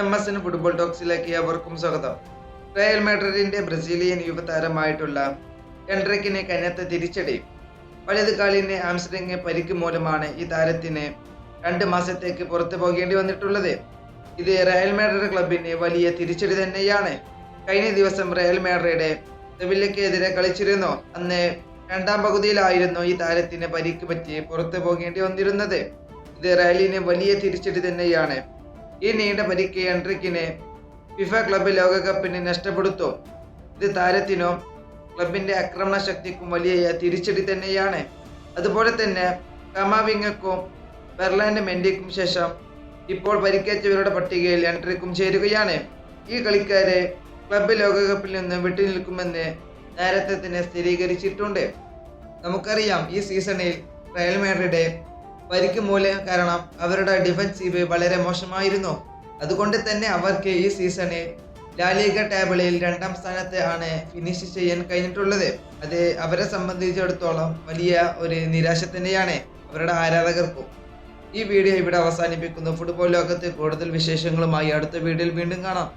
M S N football ടോക്സിലേക്ക് അവർക്കും സ്വാഗതം. റയൽ മാഡ്രിഡിന്റെ ബ്രസീലിയൻ യുവതാരമായിട്ടുള്ള എൻഡ്രിക്കിനെ കനത്ത തിരിച്ചടി. വലത് കാലിന് ആംസ്ട്രിങ് പരിക്ക് മൂലമാണ് ഈ താരത്തിന് രണ്ട് മാസത്തേക്ക് പുറത്തു പോകേണ്ടി വന്നിട്ടുള്ളത്. ഇത് റയൽ മാഡ്രിഡ് ക്ലബിന് വലിയ തിരിച്ചടി തന്നെയാണ്. കഴിഞ്ഞ ദിവസം റയൽ മാഡ്രിഡ് സെവില്ലയ്ക്കെതിരെ കളിച്ചിരുന്നു. അന്ന് രണ്ടാം പകുതിയിലായിരുന്നു ഈ താരത്തിന് പരിക്ക് പറ്റി പുറത്തു പോകേണ്ടി വന്നിരുന്നത്. ഇത് റയലിന് വലിയ തിരിച്ചടി തന്നെയാണ്. ഈ നീണ്ട പരിക്ക് എൻട്രിക്കിനെ ഫിഫ ക്ലബ് ലോകകപ്പിന് നഷ്ടപ്പെടുത്തു. ഇത് താരത്തിനും ക്ലബിന്റെ ആക്രമണ ശക്തിക്കും വലിയ തിരിച്ചടി തന്നെയാണ്. അതുപോലെ തന്നെ കമാവിങ്ങക്കും ബെർലാൻഡ് മെൻഡിക്കും ശേഷം ഇപ്പോൾ പരിക്കേറ്റവരുടെ പട്ടികയിൽ എൻട്രിക്കും ചേരുകയാണ്. ഈ കളിക്കാരെ ക്ലബ് ലോകകപ്പിൽ നിന്ന് വിട്ടുനിൽക്കുമെന്ന് നേരത്തെ തന്നെ സ്ഥിരീകരിച്ചിട്ടുണ്ട്. നമുക്കറിയാം ഈ സീസണിൽ റയൽ മാഡ്രിഡ് പരിക്ക് മൂലം കാരണം അവരുടെ ഡിഫൻസീവ് വളരെ മോശമായിരുന്നു. അതുകൊണ്ട് തന്നെ അവർക്ക് ഈ സീസണിൽ ലാലിക ടേബിളിൽ രണ്ടാം സ്ഥാനത്ത് ആണ് ഫിനിഷ് ചെയ്യാൻ കഴിഞ്ഞിട്ടുള്ളത്. അത് അവരെ സംബന്ധിച്ചിടത്തോളം വലിയ ഒരു നിരാശ തന്നെയാണ് അവരുടെ ആരാധകർക്കും. ഈ വീഡിയോ ഇവിടെ അവസാനിപ്പിക്കുന്നു. ഫുട്ബോൾ ലോകത്തെ കൂടുതൽ വിശേഷങ്ങളുമായി അടുത്ത വീഡിയോയിൽ വീണ്ടും കാണാം.